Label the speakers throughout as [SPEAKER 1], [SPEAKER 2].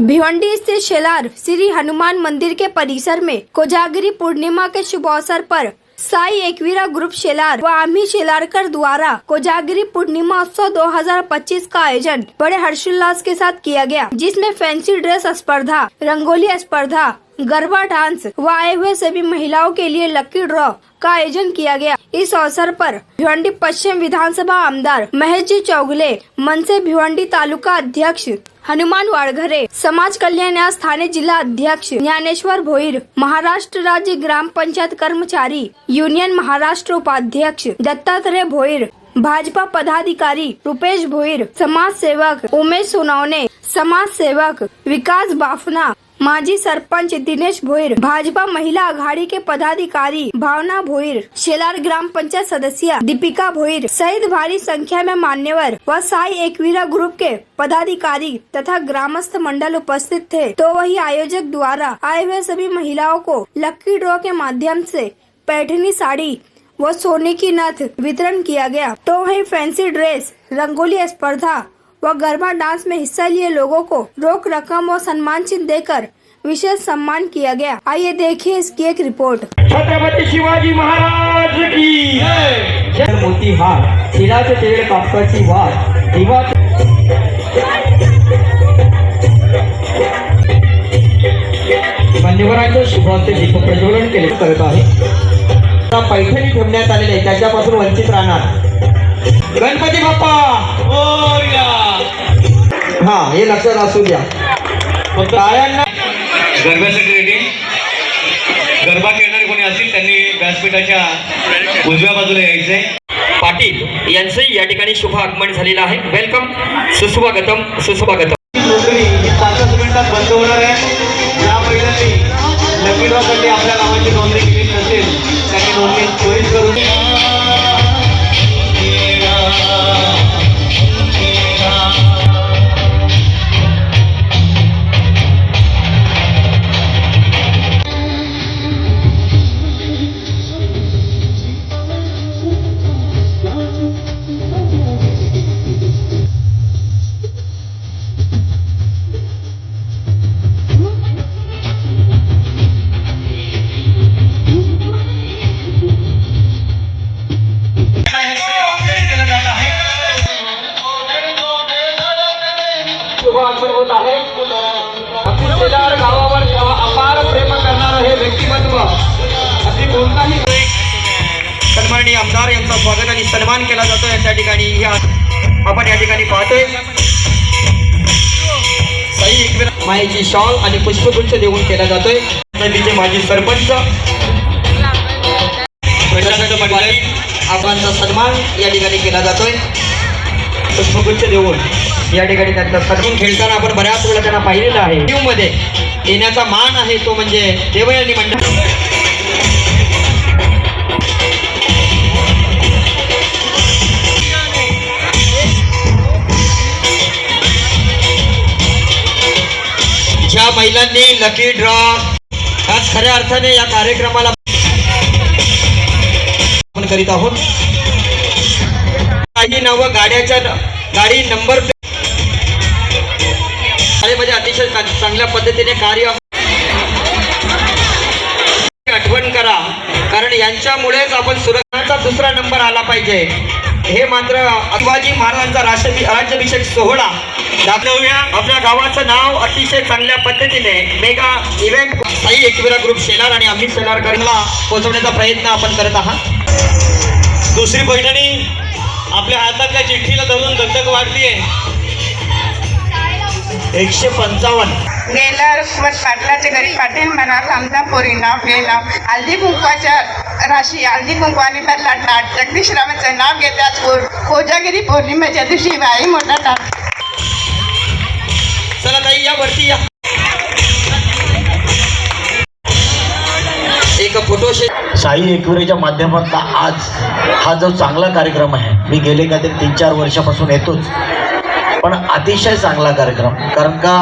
[SPEAKER 1] भिवंडी स्थित शेलार श्री हनुमान मंदिर के परिसर में कोजागिरी पूर्णिमा के शुभ अवसर पर साई एकवीरा ग्रुप शेलार व आमी शेलारकर द्वारा कोजागिरी पूर्णिमा उत्सव 2025 का आयोजन बड़े हर्षोल्लास के साथ किया गया, जिसमें फैंसी ड्रेस स्पर्धा, रंगोली स्पर्धा गरबा डांस व आए हुए सभी महिलाओं के लिए लकी ड्रॉ का आयोजन किया गया। इस अवसर पर भिवंडी पश्चिम विधानसभा आमदार महेश जी चौगले, मनसे भिवंडी तालुका अध्यक्ष हनुमान वाड़घरे, समाज कल्याण या स्थानिक जिल्हा अध्यक्ष ज्ञानेश्वर भोईर, महाराष्ट्र राज्य ग्राम पंचायत कर्मचारी यूनियन महाराष्ट्र उपाध्यक्ष दत्तात्रेय भोईर भाजपा पदाधिकारी रुपेश भोईर समाज सेवक उमेश सोनवणे समाज सेवक विकास बाफना, माजी सरपंच दिनेश भोईर, भाजपा महिला आघाड़ी के पदाधिकारी भावना भोईर, शेलार ग्राम पंचायत सदस्य दीपिका भोईर सहित भारी संख्या में मान्यवर व साई एकवीरा ग्रुप के पदाधिकारी तथा ग्रामस्थ मंडल उपस्थित थे। तो वही आयोजक द्वारा आए हुए सभी महिलाओं को लक्की ड्रॉ के माध्यम से पैठनी साड़ी व सोने की नथ वितरण किया गया। तो वही फैंसी ड्रेस, रंगोली स्पर्धा व गरबा डांस में हिस्सा लिए लोगों को रोक रकम व सम्मान चिन्ह देकर विशेष सम्मान किया गया। आइए देखिए इसकी एक रिपोर्ट।
[SPEAKER 2] छत्रपति शिवाजी महाराज की। मोती हार शिलाचे तेल कापसाची वाट दिवा मान्यवरांच्या शुभांचे दीप प्रज्वलन केले करत पैठणी ठेवण्यात आलेले आहे, त्याच्यापासून वंचित राहणार. गणपती बाप्पा! हा हे लक्षात असू द्या. टाळ्यांना
[SPEAKER 3] गरब्यासाठी रेडी गरबा खेळणारे कोणी असतील त्यांनी व्यासपीठाच्या उजव्या बाजूला यायचंय.
[SPEAKER 2] पाटील यांचंही या ठिकाणी शुभ आगमन झालेलं आहे. वेलकम सुस्वागतम सुस्वागतम
[SPEAKER 3] नोंदणी ही पाच मिनिटात बंद होणार आहे. ज्या महिलांनी लकी ड्रॉसाठी आपल्या नावाची नोंदणी केली नसेल. त्यांनी नोंदणी त्वरित सन्मान केला जातो या ठिकाणी. आपण या ठिकाणी पाहतोय. साई एकवीर मायेची शॉल आणि पुष्पगुच्छ देऊन केला जातोय. नदीचे माजी सरपंच. प्रशासक सन्मान या ठिकाणी केला जातोय. पुष्पगुच्छ देऊन या ठिकाणी त्यांचा सन्मान खेळताना आपण बऱ्याच वेळा त्यांना पाहिलेलं आहे. मध्ये येण्याचा मान आहे तो म्हणजे देवयानी मंडळ. ज्या महिलांनी लकी ड्रॉ आज खऱ्या अर्थाने या कार्यक्रमाला आपण करीत आहोत. काही नावं गाड्याच्या गाडी नंबर म्हणजे अतिशय चांगल्या पद्धतीने कार्य आठवण करा कारण यांच्यामुळेच आपण सुरक्षाचा दुसरा नंबर आला पाहिजे. हे मात्र शिवाजी महाराजांचा राष्ट्र राज्याभिषेक सोहळा दाखवूया. आपल्या गावाचं नाव अतिशय चांगल्या पद्धतीने mega event Sai Ekvira group Shelar आणि अमित शेलार पोहोचवण्याचा प्रयत्न आपण करत आहात. दुसरी पैठणी आपल्या हातातल्या चिठ्ठीला धरून दत्तक वाढतीये
[SPEAKER 2] एकशे पंचावन्न.
[SPEAKER 4] गेल्या रुक्मत पाटलाच्या घरी पाटील म्हणाल आमचा पोरी नाव गेला हल्दी कुंकवाच्या राशी हल्दी कुंकवाने भरला ताट जगदीशरावाचं नाव घेतात. कोजागिरी पौर्णिमेच्या दिवशी बाई मोठा ताट
[SPEAKER 2] चला ताई या वरती या. एक फोटो
[SPEAKER 5] साई एकविरेच्या माध्यमातून आज हा जो चांगला कार्यक्रम आहे मी गेले का ते तीन चार वर्षापासून येतोच. पण अतिशय चांगला कार्यक्रम कारण का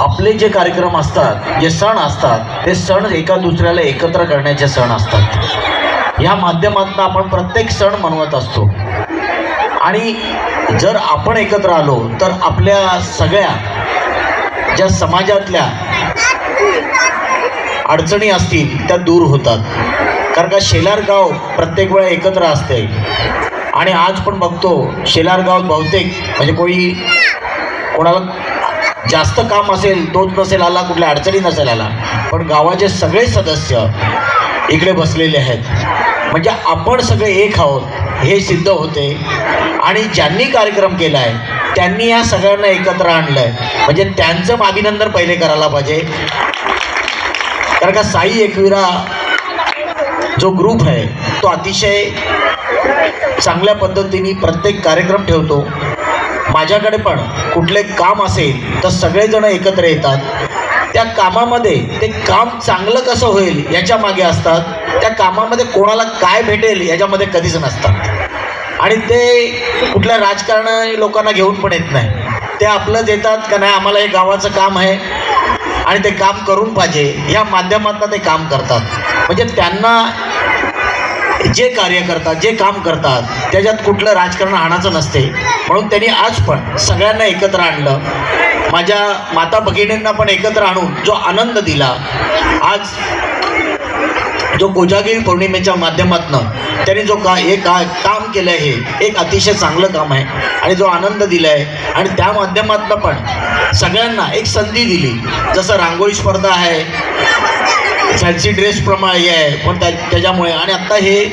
[SPEAKER 5] आपले जे कार्यक्रम असतात जे सण असतात ते सण एका दुसऱ्याला एकत्र करण्याचे सण असतात. या माध्यमातून आपण प्रत्येक सण मनवत असतो. आणि जर आपण एकत्र आलो तर आपल्या सगळ्या ज्या समाजातल्या अडचणी असतील त्या दूर होतात. कारण का शेलार गाव प्रत्येक वेळा एकत्र असते. आणि आज पण बघतो शेलार गाव बहुतेक म्हणजे कोणी कोणाला जास्त काम असेल तोच नसेल आला कुठल्या अडचणी नसेल आला. पण गावाचे सगळे सदस्य इकडे बसलेले आहेत. म्हणजे आपण सगळे एक आहोत. हे सिद्ध होते. आणि ज्यांनी कार्यक्रम केला आहे त्यांनी या सगळ्यांना एकत्र आणलं आहे म्हणजे त्यांचं अभिनंदन पहिले करायला पाहिजे. कारण का साई एकविरा जो ग्रुप आहे तो अतिशय चांगल्या पद्धतीने प्रत्येक कार्यक्रम ठेवतो. माझ्याकडे पण कुठले काम असेल तर सगळेजण एकत्र येतात. त्या कामामध्ये ते काम चांगलं कसं होईल याच्या मागे असतात. त्या कामामध्ये कोणाला काय भेटेल याच्यामध्ये कधीच नसतात. आणि ते कुठल्या राजकारण लोकांना घेऊन पण येत नाही. ते आपलंच येतात का नाही आम्हाला हे गावाचं काम आहे आणि ते काम करून पाहिजे. या माध्यमातून ते काम करतात. म्हणजे त्यांना जे कार्य करतात जे काम करतात त्याच्यात कुठलं राजकारण आणायचं नसते. म्हणून त्यांनी आज पण सगळ्यांना एकत्र आणलं. माझ्या माता भगिनींना पण एकत्र आणून जो आनंद दिला. आज जो कोजागिरी पौर्णिमेच्या माध्यमातून त्यांनी जो का हे का काम केलं आहे एक अतिशय चांगलं काम आहे. आणि जो आनंद दिला आहे आणि त्या माध्यमातून पण सगळ्यांना एक संधी दिली. जसं रांगोळी स्पर्धा आहे फॅन्सी ड्रेसप्रमाणे हे आहे. पण त्या त्याच्यामुळे आणि आत्ता हे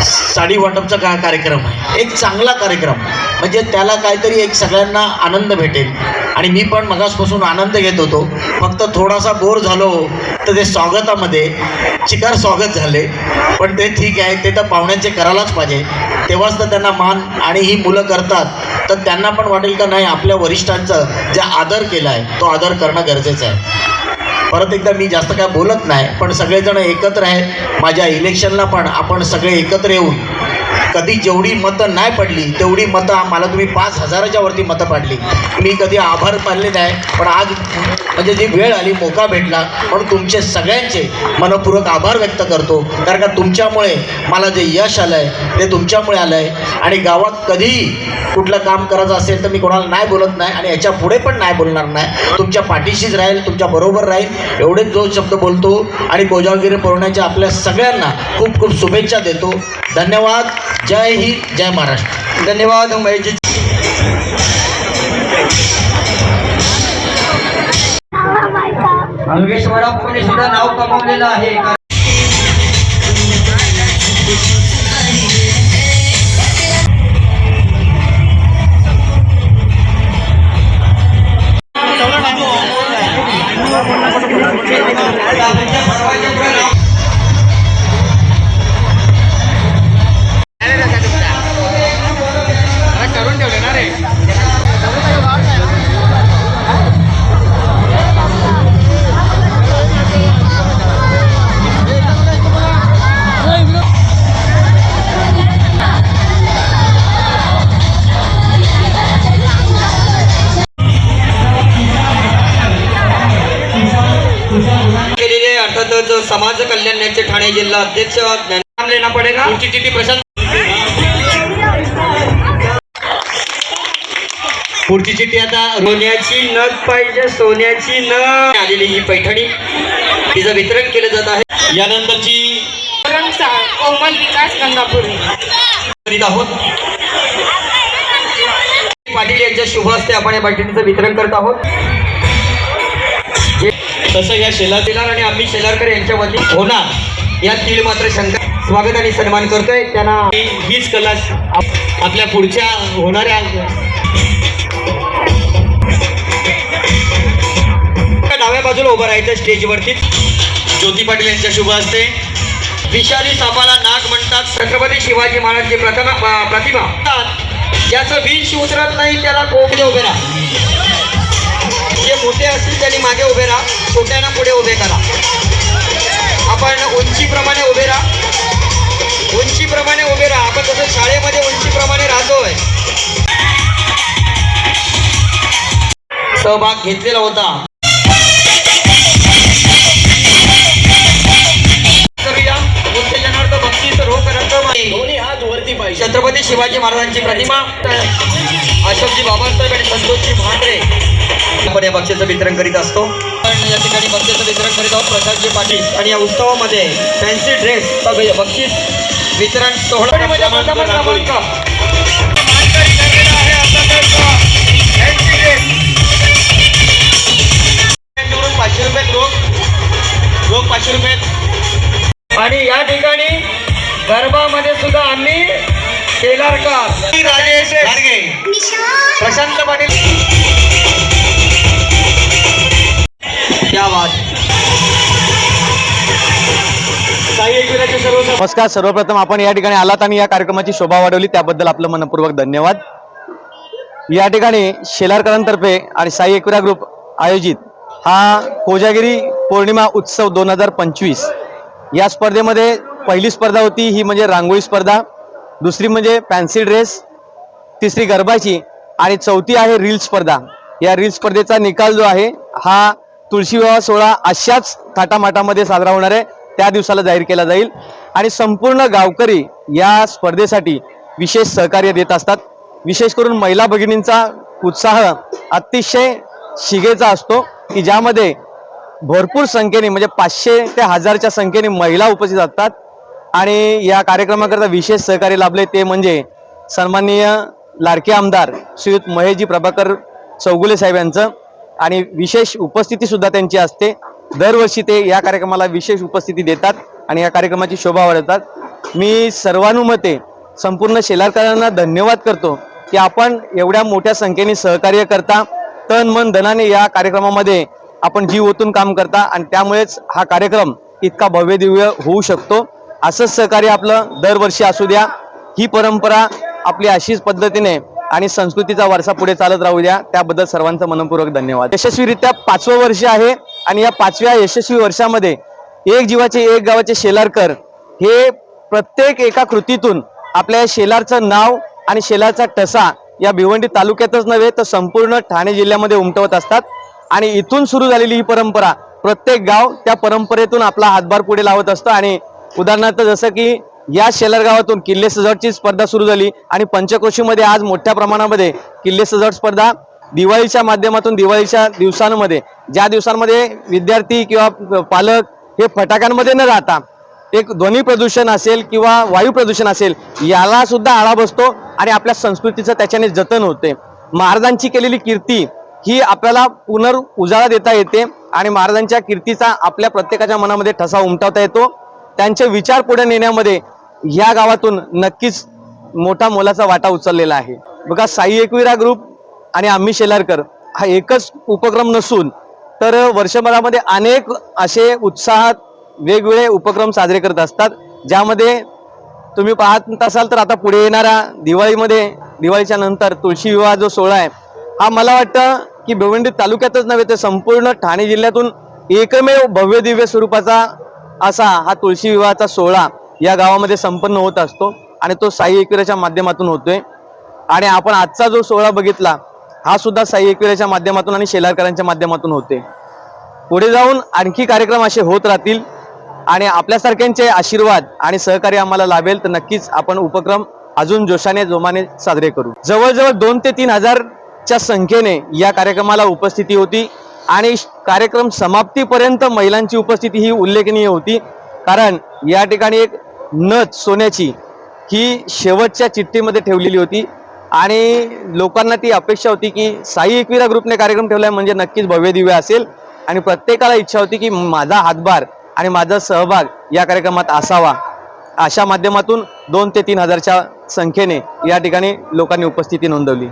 [SPEAKER 5] साडी वाटपचा का कार्यक्रम आहे? एक चांगला कार्यक्रम. म्हणजे त्याला काहीतरी एक सगळ्यांना आनंद भेटेल. आणि मी पण मगासपासून आनंद घेत होतो. फक्त थोडासा बोर झालो तर ते स्वागतामध्ये चिकार स्वागत झाले. पण ते ठीक आहे ते तर पाहुण्यांचे करायलाच पाहिजे. तेव्हाच तर त्यांना मान आणि ही मुलं करतात. तर त्यांना पण वाटेल का? नाही आपल्या वरिष्ठांचं जे आदर केला आहे तो आदर करणं गरजेचं आहे. परत एकदा मी जास्त काय बोलत नाही पण सगळेजण एकत्र आहेत. माझ्या इलेक्शनला पण आपण सगळे एकत्र येऊन कधी जेवढी मतं नाही पडली तेवढी मतं मला तुम्ही पाच हजाराच्या वरती मतं पाडली. मी कधी आभार पाडले नाही पण आज म्हणजे जी वेळ आली मोका भेटला म्हणून तुमचे सगळ्यांचे मनपूर्वक आभार व्यक्त करतो. कारण का तुमच्यामुळे मला जे यश आलं आहे ते तुमच्यामुळे आलं आहे आणि गावात कधीही कुठलं काम करायचं असेल तर मी कोणाला नाही बोलत नाही आणि याच्यापुढे पण नाही बोलणार नाही. तुमच्या पाठीशीच राहील तुमच्या बरोबर राहील एवढेच जो शब्द बोलतो आणि कोजागिरी पुरवण्याच्या आपल्या सगळ्यांना खूप खूप शुभेच्छा देतो. धन्यवाद. जय हिंद जय महाराष्ट्र।
[SPEAKER 3] धन्यवाद वडापूरने सुद्धा नाव कमावलेलं आहे. समाज कल्याणाचे ठाणे जिल्हा अध्यक्ष ज्ञानराम लेना पडेगा. पुढची तिथी प्रशांत. पुढची चिठ्ठी आता सोन्याची नग पाहिजे सोन्याची नग आलेली ही पैठणी तिचं वितरण केलं जात आहे. यानंतरची
[SPEAKER 4] कोमल विकास गंगापुरी
[SPEAKER 3] करीत आहोत. पाटील यांच्या शुभ हस्ते आपण या पाठिणीचं वितरण करत आहोत. तसं या शेलार आणि आम्ही शेलारकर यांच्या वतीने होणार. या तीळ मात्र शंका स्वागत आणि सन्मान करतोय. त्यांना हीच कला आपल्या पुढच्या होणाऱ्या डाव्या बाजूला उभं राहायचं स्टेजवरती. ज्योती पाटील यांच्या शुभ असते. विषारी सापाला नाग म्हणतात. छत्रपती शिवाजी महाराजची प्रतिमा प्रतिमा. ज्याचं विष उतरत नाही त्याला कोंबडे उभे राहा जे मोठे असतील त्यांनी मागे उभे राहा. छोट्यांना पुढे उभे करा. आपण उंचीप्रमाणे उभे राहा. उंचीप्रमाणे उभे राहा. आपण जसं शाळेमध्ये उंचीप्रमाणे राहतोय. सहभाग घेतलेला होता. छत्रपती शिवाजी महाराजांची प्रतिमा. अशोकजी बाबासाहेब आणि संतोषजी भांडरे आपण या बक्षीचं वितरण करीत असतो. आपण या ठिकाणी बक्षीचं वितरण करीत आहोत प्रसादजी पाटील. आणि या उत्सवामध्ये फॅन्सी ड्रेस बक्षीस वितरण सोहळा आणि या ठिकाणी गरबामध्ये सुद्धा आम्ही केलारकर राजेश गाडगे. प्रशांत पाटील. क्या बात. साई एकविराचे सर्व
[SPEAKER 6] नमस्कार सर्वप्रथम आपण या ठिकाणी आलात आणि या कार्यक्रमाची शोभा वाढवली. त्याबद्दल आपलं मनपूर्वक धन्यवाद. या ठिकाणी शेलारकरांतर्फे आणि साई एकविरा ग्रुप आयोजित हा कोजागिरी पौर्णिमा उत्सव दोन हजार पंचवीस. या स्पर्धेमध्ये पहिली स्पर्धा होती ही म्हणजे रांगोळी स्पर्धा. दुसरी म्हणजे फॅन्सी ड्रेस तिसरी गरबाची आणि चौथी आहे रील स्पर्धा. या रील स्पर्धेचा निकाल जो आहे हा तुळशी विवाह सोहळा अशाच थाटामाटामध्ये साजरा होणार आहे. त्या दिवसाला जाहीर केला जाईल. आणि संपूर्ण गावकरी या स्पर्धेसाठी विशेष सहकार्य देत असतात. विशेष करून महिला भगिनींचा उत्साह अतिशय शिगेचा असतो की ज्यामध्ये भरपूर संख्येने म्हणजे पाचशे ते हजारच्या संख्येने महिला उपस्थित असतात. आणि या कार्यक्रमाकरता विशेष सहकार्य लाभले ते म्हणजे सन्माननीय लाडके आमदार श्रीयुत महेशजी प्रभाकर चौगुले साहेब यांचं आणि विशेष उपस्थिती सुद्धा त्यांची असते. दरवर्षी ते या कार्यक्रमाला विशेष उपस्थिती देतात आणि या कार्यक्रमाची शोभा वाढवतात. मी सर्वानुमते संपूर्ण शेलारकरांना धन्यवाद करतो की आपण एवढ्या मोठ्या संख्येने सहकार्य करता. तन मन धनाने या कार्यक्रमामध्ये आपण जीव ओतून काम करता आणि त्यामुळेच हा कार्यक्रम इतका भव्य दिव्य होऊ शकतो. असंच सहकार्य आपलं दरवर्षी असू द्या. ही परंपरा आपली अशीच पद्धतीने आणि संस्कृतीचा वारसा पुढे चालत राहू द्या. त्याबद्दल सर्वांचं मनपूर्वक धन्यवाद. यशस्वीरित्या पाचवं वर्ष आहे आणि या पाचव्या यशस्वी वर्षामध्ये एक जीवाचे एक गावाचे शेलारकर हे प्रत्येक एका कृतीतून आपल्या या शेलारचं नाव आणि शेलारचा ठसा या भिवंडी तालुक्यातच नव्हे तर संपूर्ण ठाणे जिल्ह्यामध्ये उमटवत असतात. आणि इथून सुरू झालेली ही परंपरा प्रत्येक गाव त्या परंपरेतून आपला हातभार पुढे लावत असतं आणि उदाहरणार्थ जसं की या शेलर गावातून किल्ले सजावटची स्पर्धा सुरू झाली आणि पंचक्रोशीमध्ये आज मोठ्या प्रमाणामध्ये किल्ले सजावट स्पर्धा दिवाळीच्या माध्यमातून दिवाळीच्या दिवसांमध्ये. ज्या दिवसांमध्ये विद्यार्थी किंवा पालक हे फटाक्यांमध्ये न राहता एक ध्वनी प्रदूषण असेल किंवा वायू प्रदूषण असेल याला सुद्धा आळा बसतो आणि आपल्या संस्कृतीचं त्याच्याने जतन होते. महाराजांची केलेली कीर्ती ही आपल्याला पुनर्उजाळा देता येते आणि महाराजांच्या कीर्तीचा आपल्या प्रत्येकाच्या मनामध्ये ठसा उमटवता येतो. त्यांचे विचार पुढे नेण्यामध्ये ह्या गावातून नक्कीच मोठा मोलाचा वाटा उचललेला आहे. बघा साई एकविरा ग्रुप आणि आम्ही शेलारकर हा एकच उपक्रम नसून तर वर्षभरामध्ये अनेक असे उत्साहात वेगवेगळे उपक्रम साजरे करत असतात. ज्यामध्ये तुम्ही पाहत असाल तर आता पुढे येणाऱ्या दिवाळीमध्ये दिवाळीच्या नंतर तुळशी विवाह जो सोहळा आहे हा मला वाटतं की भिवंडी तालुक्यातच नव्हे तर संपूर्ण ठाणे जिल्ह्यातून एकमेव भव्य दिव्य स्वरूपाचा असा हा तुळशी विवाहाचा सोहळा या गावामध्ये संपन्न होत असतो आणि तो साई एकविराच्या माध्यमातून होतोय. आणि आपण आजचा जो सोहळा बघितला हा सुद्धा साई एकविराच्या माध्यमातून आणि शेलारकरांच्या माध्यमातून होते पुढे जाऊन आणखी कार्यक्रम असे होत राहतील आणि आपल्यासारख्यांचे आशीर्वाद आणि सहकार्य आम्हाला लाभेल तर नक्कीच आपण उपक्रम अजून जोशाने जोमाने साजरे करू. जवळजवळ दोन ते तीन हजारच्या संख्येने या कार्यक्रमाला उपस्थिती होती. आणि कार्यक्रम समाप्तीपर्यंत महिलांची उपस्थिती ही उल्लेखनीय होती. कारण या ठिकाणी एक नथ सोन्याची ही शेवटच्या चिठ्ठीमध्ये ठेवलेली होती. आणि लोकांना ती अपेक्षा होती की साई एकविरा ग्रुपने कार्यक्रम ठेवला म्हणजे नक्कीच भव्य दिव्य असेल. आणि प्रत्येकाला इच्छा होती की माझा हातभार आणि माझा सहभाग या कार्यक्रमात असावा. अशा माध्यमातून दोन ते तीन हजारच्या संख्येने या ठिकाणी लोकांनी उपस्थिती नोंदवली.